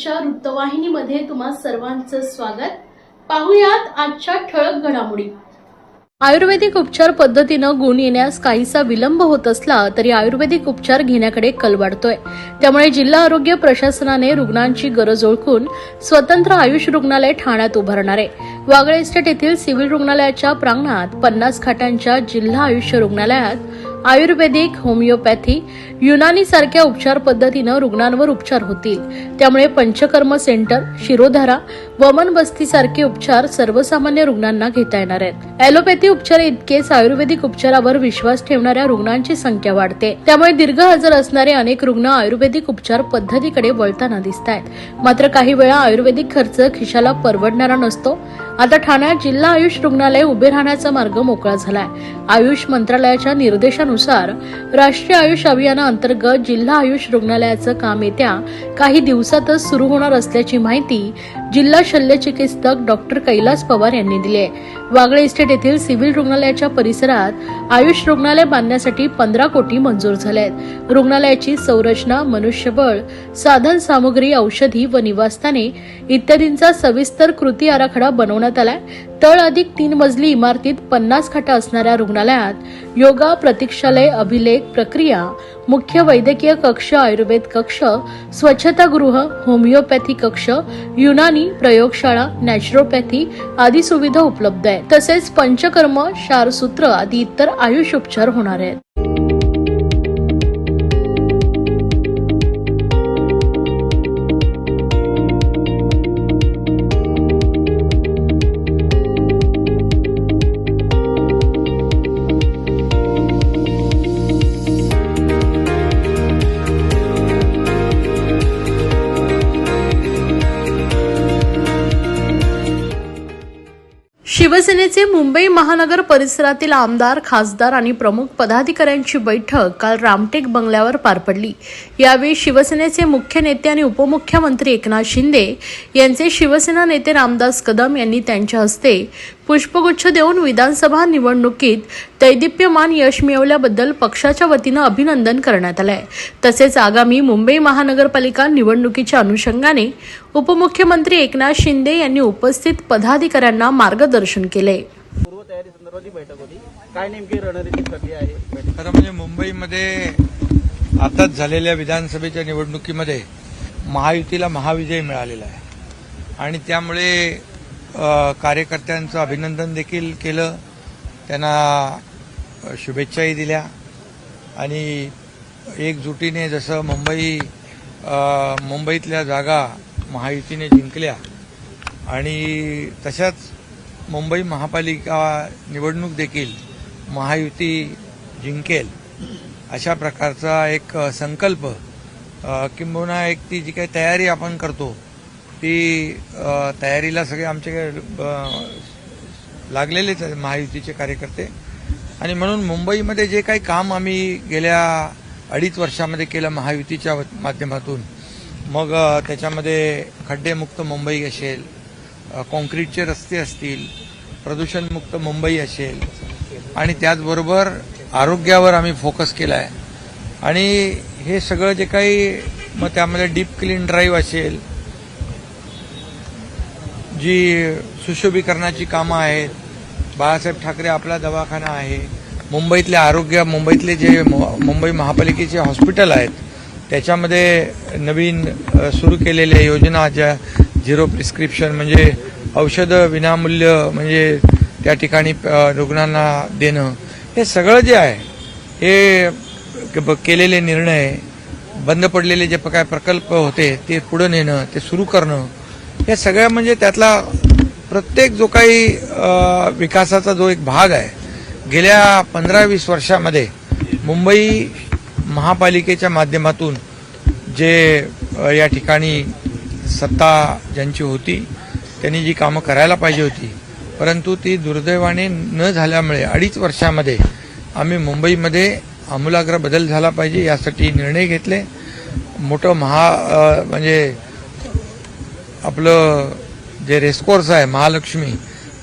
न्यूजच्या वृत्तवाहिनीमध्ये तुम्हा सर्वांचं स्वागत. पाहुयात आजच्या ठळक घडामोडी. आयुर्वेदिक उपचार पद्धतीनं गुण येण्यास काहीसा विलंब होत असला तरी आयुर्वेदिक उपचार घेण्याकडे कल वाढतोय. त्यामुळे जिल्हा आरोग्य प्रशासनाने रुग्णांची गरज ओळखून स्वतंत्र आयुष रुग्णालय ठाण्यात उभारणार. आहे वागळे इस्टेट येथील सिव्हिल रुग्णालयाच्या प्रांगणात पन्नास खाटांच्या जिल्हा आयुष्य रुग्णालयात आयुर्वेदिक होमिओपॅथी युनानी सारख्या उपचार पद्धतीनं रुग्णांवर उपचार होतील. त्यामुळे पंचकर्म सेंटर शिरोधारा वमन बस्ती सारखे उपचार सर्वसामान्य रुग्णांना घेता येणार आहेत. ॲलोपॅथी उपचार इतकेच आयुर्वेदिक उपचारावर विश्वास ठेवणाऱ्या रुग्णांची संख्या वाढते. त्यामुळे दीर्घ आजार असणारे अनेक रुग्ण आयुर्वेदिक उपचार पद्धतीकडे वळताना दिसत आहेत मात्र काही वेळा आयुर्वेदिक खर्च खिशाला परवडणारा नसतो. आता ठाण्यात जिल्हा आयुष रुग्णालय उभे राहण्याचा मार्ग मोकळा झालाय. आयुष मंत्रालयाच्या निर्देशानुसार राष्ट्रीय आयुष अभियानाअंतर्गत जिल्हा आयुष रुग्णालयाचं काम येत्या काही दिवसातच सुरू होणार असल्याची माहिती जिल्हा शल्यचिकित्सक डॉक्टर कैलास पवार यांनी दिली आहे वागळे इस्टेट येथील सिव्हिल रुग्णालयाच्या परिसरात आयुष रुग्णालय बांधण्यासाठी पंधरा कोटी मंजूर झाले आहेत रुग्णालयाची संरचना मनुष्यबळ साधन सामुग्री औषधी व निवासस्थाने इत्यादींचा सविस्तर कृती आराखडा बनवण्यात आलाय. तळ अधिक तीन मजली इमारतीत पन्नास खाटा असणाऱ्या रुग्णालयात योगा प्रतीक्षालय अभिलेख प्रक्रिया मुख्य वैद्यकीय कक्ष आयुर्वेद कक्ष स्वच्छतागृह होमिओपॅथी कक्ष युनानी प्रयोगशाळा नॅचरोपॅथी आदी सुविधा उपलब्ध आहेत. तसेच पंचकर्म शारसूत्र आदी इतर आयुष उपचार होणार आहेत. शिवसेनेचे मुंबई महानगर परिसरातील आमदार खासदार आणि प्रमुख पदाधिकाऱ्यांची बैठक काल रामटेक बंगल्यावर पार पडली. यावेळी शिवसेनेचे मुख्य नेते आणि उपमुख्यमंत्री एकनाथ शिंदे यांचे शिवसेना नेते रामदास कदम यांनी त्यांच्या हस्ते पुष्पगुच्छ देऊन विधानसभा निवडणुकीत दैदिप्यमान यश मिळवल्याबद्दल पक्षाच्या वतीनं अभिनंदन करण्यात आलंय. तसेच आगामी मुंबई महानगरपालिका निवडणुकीच्या अनुषंगाने उपमुख्यमंत्री एकनाथ शिंदे यांनी उपस्थित पदाधिकाऱ्यांना मार्गदर्शन केले. पूर्वतयारी संदर्भात बैठक होती. काय नेमकी रणनीती प्रक्रिया आहे? बैठक खरं म्हणजे मुंबईमध्ये आताच झालेल्या विधानसभेच्या निवडणुकीमध्ये महायुतीला महाविजय मिळालेला आहे. आणि त्यामुळे कार्यकर्त्यांचं अभिनंदन देखील केलं. त्यांना शुभेच्छाही दिल्या. आणि एकजुटीने जसं मुंबई मुंबईतल्या जागा महायुतीने जिंकल्या आणि तशाच मुंबई महापालिका निवडणूक देखील महायुती जिंकेल अशा प्रकारचा एक संकल्प किंबहुना एक ती जी काही तयारी आपण करतो ती तयारीला सगळे आमचे लागलेलेच आहेत महायुतीचे कार्यकर्ते. आणि म्हणून मुंबईमध्ये जे काही काम आम्ही गेल्या अडीच वर्षामध्ये केलं महायुतीच्या माध्यमातून मग त्याच्यामध्ये खड्डेमुक्त मुंबई असेल काँक्रीटचे कॉन्क्रीटचे रस्ते असतील प्रदूषणमुक्त मुंबई असेल आणि त्याचबरोबर आरोग्यावर आम्ही फोकस केला आहे आणि हे सगळं जे काही मग त्यामध्ये डीप क्लीन ड्राईव्ह असेल जी सुशोभीकरणाची कामं आहेत बाळासाहेब ठाकरे आपला दवाखाना आहे मुंबईतले आरोग्य मुंबईतले जे मुंबई महापालिकेचे हॉस्पिटल आहेत त्याच्यामध्ये नवीन सुरू केलेल्या योजना ज्या झिरो प्रिस्क्रिप्शन म्हणजे औषधं विनामूल्य म्हणजे त्या ठिकाणी रुग्णांना देणं हे सगळं जे आहे हे ब- केलेले निर्णय बंद पडलेले जे काय प्रकल्प होते ते पुढं नेणं ते सुरू करणं या सगळ्या म्हणजे त्यातला प्रत्येक जो काही विकासाचा जो एक भाग आहे गेल्या पंधरा वीस वर्षामध्ये मुंबई महापालिकेच्या माध्यमातून जे या ठिकाणी सत्ता ज्यांची होती त्यांनी जी कामं करायला पाहिजे होती परंतु ती दुर्दैवाने न झाल्यामुळे अडीच वर्षामध्ये आम्ही मुंबईमध्ये आमूलाग्र बदल झाला पाहिजे यासाठी निर्णय घेतले. मोठं महा म्हणजे आपलं जे रेसकोर्स आहे महालक्ष्मी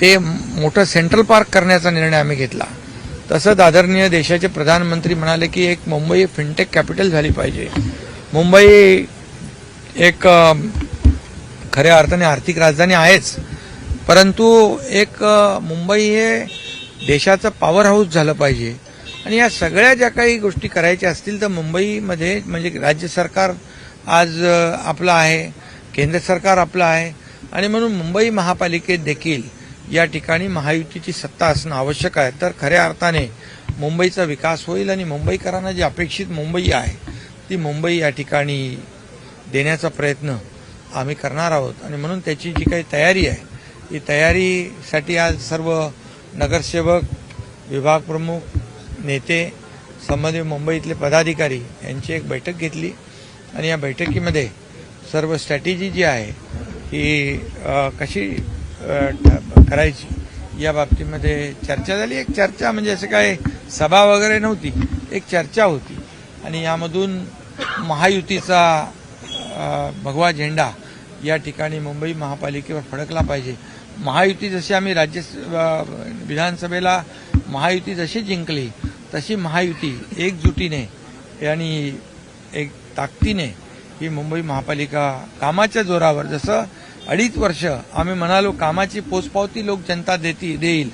ते मोठं सेंट्रल पार्क करण्याचा निर्णय आम्ही घेतला. तसंच आदरणीय देशाचे प्रधानमंत्री म्हणाले की एक मुंबई फिनटेक कॅपिटल झाली पाहिजे. मुंबई एक खऱ्या अर्थाने आर्थिक राजधानी आहेच. परंतु एक मुंबई हे देशाचं पॉवर हाऊस झालं पाहिजे. आणि या सगळ्या ज्या काही गोष्टी करायच्या असतील तर मुंबईमध्ये म्हणजे राज्य सरकार आज आपलं आहे. केंद्र सरकार आपलं आहे. आणि म्हणून मुंबई महापालिकेत देखील या ठिकाणी महायुतीची सत्ता असणं आवश्यक आहे. तर खऱ्या अर्थाने मुंबईचा विकास होईल आणि मुंबईकरांना जी अपेक्षित मुंबई आहे ती मुंबई या ठिकाणी देण्याचा प्रयत्न आम्ही करणार आहोत. आणि म्हणून त्याची जी काही तयारी आहे ही तयारीसाठी आज सर्व नगरसेवक विभाग प्रमुख नेते संबंधित मुंबईतले पदाधिकारी यांची एक बैठक घेतली. आणि या बैठकीमध्ये सर्व स्ट्रॅटेजी जी आहे ही कशी करायची या बाबतीमध्ये चर्चा झाली. एक चर्चा म्हणजे असं काय सभा वगैरे नव्हती एक चर्चा होती. आणि यामधून महायुतीचा भगवा झेंडा या ठिकाणी मुंबई महापालिकेवर फडकला पाहिजे. महायुती जशी आम्ही राज्य विधानसभेला महायुती जशी जिंकली तशी महायुती एकजुटीने आणि एक ताकदीने ही मुंबई महापालिका कामाच्या जोरावर. जसं अडीच वर्ष आम्ही म्हणालो कामाची पोचपावती लोक जनता देती देईल.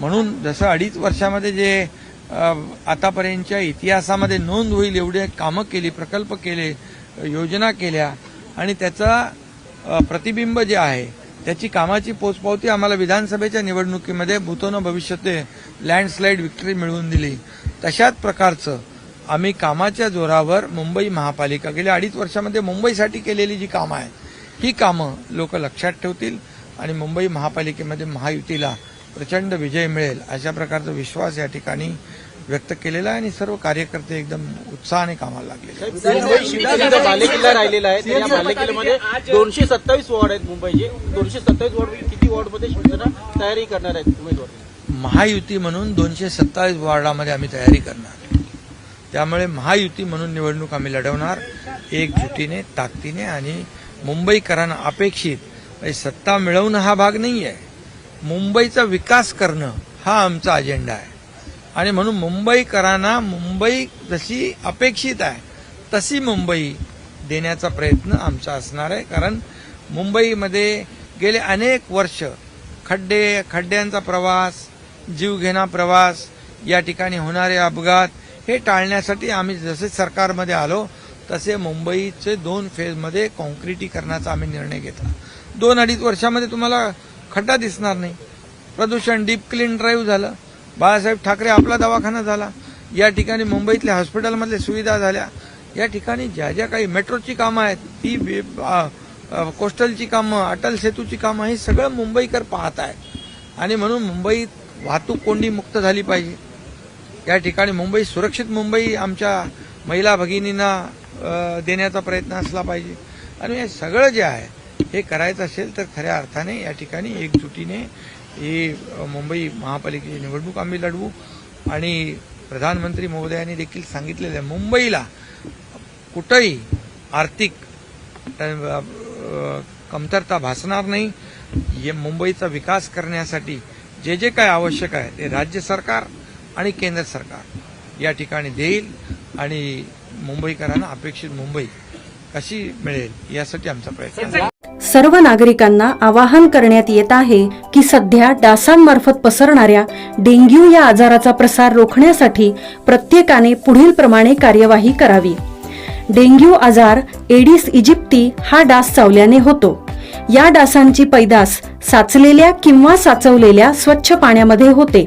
म्हणून जसं अडीच वर्षामध्ये जे आतापर्यंतच्या इतिहासामध्ये नोंद होईल एवढे कामं केली प्रकल्प केले योजना केल्या आणि त्याचा प्रतिबिंब जे आहे त्याची कामाची पोचपावती आम्हाला विधानसभेच्या निवडणुकीमध्ये भूतोन भविष्याते लँडस्लाईड विक्ट्री मिळवून दिली. तशाच प्रकारचं आम्ही कामाच्या जोरावर मुंबई महापालिका गेल्या अडीच वर्षामध्ये मुंबईसाठी केलेली जी कामं आहेत ही कामं लोक लक्षात ठेवतील आणि मुंबई महापालिकेमध्ये महायुतीला प्रचंड विजय मिळेल अशा प्रकारचा विश्वास या ठिकाणी व्यक्त केलेला आहे आणि सर्व कार्यकर्ते एकदम उत्साहाने कामाला शिवसेनेचा बालेकिल्ला राहिलेला आहे. तर या बालेकिल्ल्यामध्ये दोनशे सत्तावीस वॉर्ड आहेत मुंबईचे. दोनशे सत्तावीस वॉर्ड किती वॉर्डमध्ये शिवसेना तयारी करणार आहेत उमेदवार? महायुती म्हणून दोनशे सत्तावीस वॉर्डामध्ये आम्ही तयारी करणार. त्यामुळे महायुती म्हणून निवडणूक आम्ही लढवणार एकजुटीने ताकदीने आणि मुंबईकरांना अपेक्षित. म्हणजे सत्ता मिळवणं हा भाग नाही आहे मुंबईचा विकास करणं हा आमचा अजेंडा आहे. आणि म्हणून मुंबईकरांना मुंबई जशी अपेक्षित आहे तशी मुंबई देण्याचा प्रयत्न आमचा असणार आहे. कारण मुंबईमध्ये गेले अनेक वर्ष खड्डे खड्ड्यांचा प्रवास जीवघेणा प्रवास या ठिकाणी होणारे अपघात हे टाळण्यासाठी आम्ही जसे सरकारमध्ये आलो तसे मुंबईचे दोन फेजमध्ये कॉन्क्रिटीकरणाचा आम्ही निर्णय घेतला. दोन अडीच वर्षामध्ये तुम्हाला खड्डा दिसणार नाही. प्रदूषण डीप क्लीन ड्राईव्ह झालं. बाळासाहेब ठाकरे आपला दवाखाना झाला. या ठिकाणी मुंबईतल्या हॉस्पिटलमधल्या सुविधा झाल्या. या ठिकाणी ज्या ज्या काही मेट्रोची कामं आहेत ती बे- कोस्टलची कामं अटल सेतूची कामं हे सगळं मुंबईकर पाहत आहेत. आणि म्हणून मुंबईत वाहतूक कोंडी मुक्त झाली पाहिजे. या ठिकाणी मुंबई सुरक्षित मुंबई आमच्या महिला भगिनींना देण्याचा प्रयत्न असला पाहिजे. आणि हे सगळं जे आहे हे करायचं असेल तर खऱ्या अर्थाने या ठिकाणी एकजुटीने ही मुंबई महापालिकेची निवडणूक आम्ही लढवू. आणि प्रधानमंत्री महोदयांनी देखील सांगितलेलं आहे मुंबईला कुठंही आर्थिक कमतरता भासणार नाही. हे मुंबईचा विकास करण्यासाठी जे जे काय आवश्यक आहे ते राज्य सरकार आणि केंद्र सरकार. या ठिकाणी देईल आणि मुंबईकरांना अपेक्षित मुंबई कशी मिळेल यासाठी आमचा प्रयत्न सर्व नागरिकांना आवाहन करण्यात येत आहे की सध्या डासांमार्फत पसरणाऱ्या डेंग्यू या आजाराचा प्रसार रोखण्यासाठी प्रत्येकाने पुढील प्रमाणे कार्यवाही करावी. डेंग्यू आजार एडिस इजिप्ती हा डास चावल्याने होतो. या डासांची पैदास साचलेल्या किंवा साचवलेल्या स्वच्छ पाण्यामध्ये होते.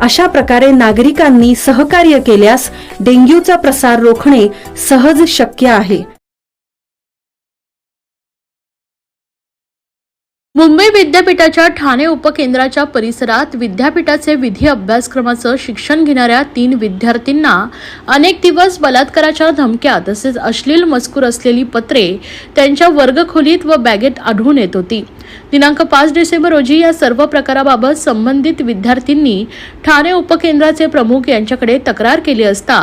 अशा प्रकारे नागरिकांनी सहकार्य केल्यास डेंग्यूचा प्रसार रोखणे सहज शक्य आहे. मुंबई विद्यापीठाच्या ठाणे उपकेंद्राच्या परिसरात विद्यापीठाचे विधी अभ्यासक्रमाचं शिक्षण घेणाऱ्या तीन विद्यार्थ्यांना अनेक दिवस बलात्काराच्या धमक्या तसेच अश्लील मजकूर असलेली पत्रे त्यांच्या वर्गखोलीत व बॅगेत आढळून येत होती. दिनांक पाच डिसेंबर रोजी या सर्व प्रकाराबाबत संबंधित विद्यार्थ्यांनी ठाणे उपकेंद्राचे प्रमुख यांच्याकडे तक्रार केली असता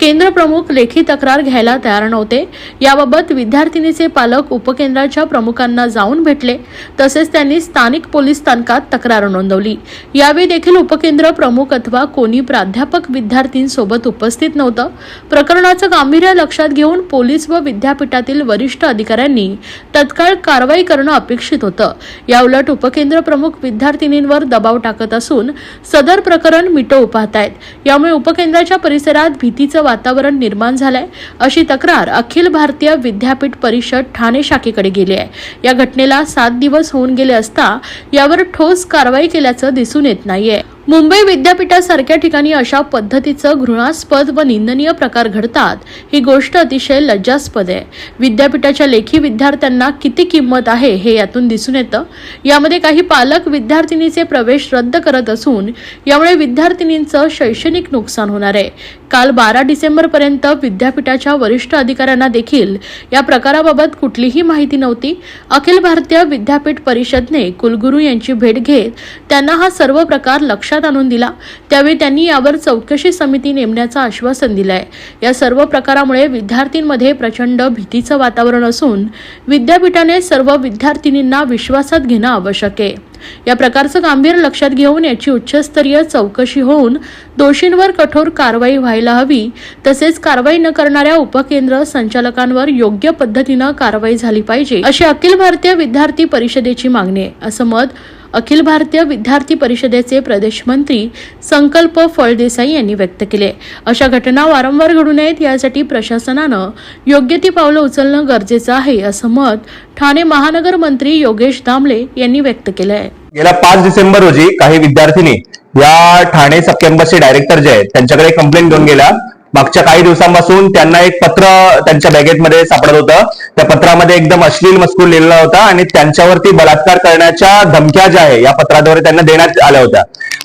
केंद्र प्रमुख लेखी तक्रार घ्यायला तयार नव्हते. याबाबत विद्यार्थिनीचे पालक उपकेंद्राच्या प्रमुखांना जाऊन भेटले. तसेच त्यांनी स्थानिक पोलीस स्थानकात तक्रार नोंदवली. यावेळी देखील उपकेंद्र प्रमुख अथवा कोणी प्राध्यापक विद्यार्थींसोबत उपस्थित नव्हतं. प्रकरणाचं गांभीर्य लक्षात घेऊन पोलीस व विद्यापीठातील वरिष्ठ अधिकाऱ्यांनी तत्काळ कारवाई करणं अपेक्षित होतं. याउलट उपकेंद्र प्रमुख विद्यार्थिनींवर दबाव टाकत असून सदर प्रकरण मिटवू आहेत यामुळे उपकेंद्राच्या परिसरात भीतीचं वातावरण निर्माण झालंय. अशी तक्रार अखिल भारतीय विद्यापीठ परिषद ठाणे शाखेकडे गेली आहे. या घटनेला सात दिवस होऊन गेले असता यावर ठोस कारवाई केल्याचं दिसून येत नाहीये. मुंबई विद्यापीठासारख्या ठिकाणी अशा पद्धतीचं घृणास्पद व निंदनीय प्रकार घडतात ही गोष्ट अतिशय लज्जास्पद आहे. विद्यापीठाच्या लेखी विद्यार्थ्यांना किती किंमत आहे हे यातून दिसून येतं. यामध्ये काही पालक विद्यार्थिनीचे प्रवेश रद्द करत असून यामुळे विद्यार्थिनींचं शैक्षणिक नुकसान होणार आहे. काल बारा डिसेंबरपर्यंत विद्यापीठाच्या वरिष्ठ अधिकाऱ्यांना देखील या प्रकाराबाबत कुठलीही माहिती नव्हती. अखिल भारतीय विद्यापीठ परिषदने कुलगुरू यांची भेट घेत त्यांना हा सर्व प्रकार लक्षात आणून दिला. त्यावेळी त्यांनी यावर चौकशी समिती नेमण्याचं आश्वासन दिलं आहे या सर्व प्रकारामुळे विद्यार्थ्यांमध्ये प्रचंड भीतीचं वातावरण असून विद्यापीठाने सर्व विद्यार्थिनींना विश्वासात घेणं आवश्यक आहे. या प्रकारचं गांभीर्य लक्षात घेऊन याची उच्चस्तरीय चौकशी होऊन दोषींवर कठोर कारवाई व्हायला हवी. तसेच कारवाई न करणाऱ्या उपकेंद्र संचालकांवर योग्य पद्धतीनं कारवाई झाली पाहिजे अशी अखिल भारतीय विद्यार्थी परिषदेची मागणी आहे. असं मत अखिल भारतीय विद्यार्थी परिषदेचे प्रदेश मंत्री संकल्प फळदेसाई यांनी व्यक्त केले. अशा घटना वारंवार घडू नयेत यासाठी प्रशासनानं योग्य ती पावलं उचलणं गरजेचं आहे असं मत ठाणे महानगर मंत्री योगेश दामले यांनी व्यक्त केलं आहे गेल्या पाच डिसेंबर रोजी काही विद्यार्थिनी या ठाणे सब कॅम्पसचे डायरेक्टर जे आहेत त्यांच्याकडे कंप्लेंट घेऊन गेल्या मागच्या काही दिवसांपासून त्यांना एक पत्र त्यांच्या बॅगेटमध्ये सापडत होतं. त्या पत्रामध्ये एकदम अश्लील मजकूर लिहिलेला होता आणि त्यांच्यावरती बलात्कार करण्याच्या धमक्या ज्या आहे या पत्राद्वारे त्यांना देण्यात आल्या होत्या.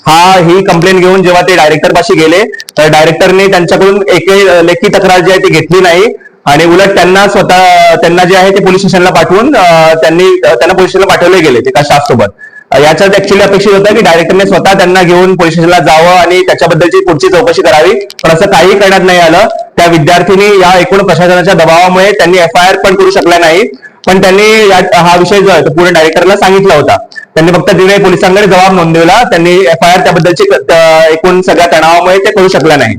हा ही कंप्लेंट घेऊन जेव्हा ते डायरेक्टर पाशी गेले तर डायरेक्टरने त्यांच्याकडून एक लेखी तक्रार जी आहे ती घेतली नाही. आणि उलट त्यांना स्वतः त्यांना जे आहे ते पोलीस स्टेशनला पाठवून त्यांनी त्यांना पोलीस स्टेशनला पाठवले गेले ते स्टाफ सोबत याच्यात ऍक्च्युली अपेक्षित होतं की डायरेक्टरने स्वतः त्यांना घेऊन पोलीस स्टेशनला जावं आणि त्याच्याबद्दलची पुढची चौकशी करावी. पण असं काही करण्यात नाही आलं. त्या विद्यार्थ्यांनी या एकूण प्रशासनाच्या दबावामुळे त्यांनी एफ आय आर पण करू शकल्या नाही. पण त्यांनी हा विषय जो आहे तो पूर्ण डायरेक्टरला सांगितला होता. त्यांनी फक्त दिवे पोलिसांकडे जबाब नोंदवला. त्यांनी एफ आय आर त्याबद्दलची एकूण सगळ्या तणावामुळे ते करू शकलं नाही.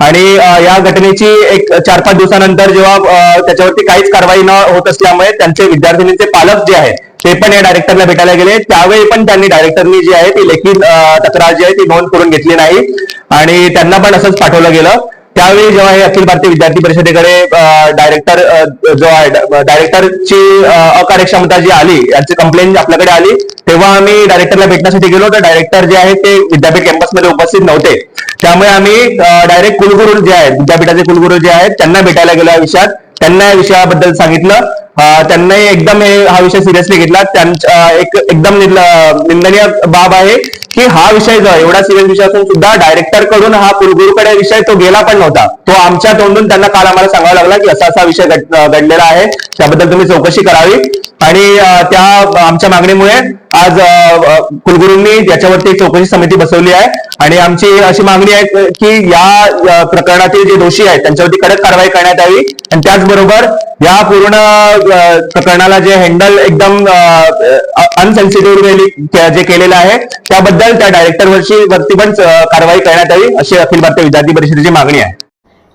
आणि या घटनेची एक चार पाच दिवसानंतर जेव्हा त्याच्यावरती काहीच कारवाई न होत असल्यामुळे त्यांचे विद्यार्थिनींचे पालक जे आहेत ते पण या डायरेक्टरला भेटायला गेले. त्यावेळी पण त्यांनी डायरेक्टरनी जी आहे ती लेखी तक्रार जी आहे ती नोंद करून घेतली नाही. आणि त्यांना पण असंच पाठवलं गेलं. त्यावेळी जेव्हा हे अखिल भारतीय विद्यार्थी परिषदेकडे डायरेक्टर जो आहे डायरेक्टरची अकार्यक्षमता जी आली यांची कंप्लेंट आपल्याकडे आली तेव्हा आम्ही डायरेक्टरला भेटण्यासाठी गेलो. तर डायरेक्टर जे आहे ते विद्यापीठ कॅम्पसमध्ये उपस्थित नव्हते. त्यामुळे आम्ही डायरेक्ट कुलगुरू जे आहेत विद्यापीठाचे कुलगुरू जे आहेत त्यांना भेटायला गेलो या विषयात. त्यांना या विषयाबद्दल सांगितलं. त्यांनाही एकदम हा विषय सिरियसली घेतला. त्यांच्या एक एकदम निंदनीय बाब आहे की हा विषय जो एवढा सिरियस विषय असून सुद्धा डायरेक्टरकडून हा कुलगुरूकडे विषय तो गेला पण नव्हता. तो आमच्या तोंडून त्यांना काल आम्हाला सांगावा लागला की असा असा विषय घडलेला आहे. त्याबद्दल तुम्ही चौकशी करावी. आणि त्या आमच्या मागणीमुळे आज कुलगुरूंनी याच्यावरती एक चौकशी समिती बसवली आहे. आणि आमची अशी मागणी आहे की या प्रकरणातील जे दोषी आहेत त्यांच्यावरती कडक कारवाई करण्यात यावी. आणि त्याचबरोबर या पूर्ण प्रकरणाला जे हँडल एकदम अनसेन्सिटिव्ह जे केलेलं आहे त्याबद्दल त्या त्या डायरेक्टरवरची वरती पण कारवाई करण्यात यावी अशी अखिल भारतीय विद्यार्थी परिषदेची मागणी आहे.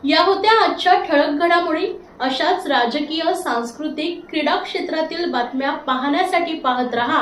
या होत्या आजच्या ठळक घडामोडी. अशाच राजकीय सांस्कृतिक क्रीडा क्षेत्रातील बातम्या पाहण्यासाठी पाहत रहा.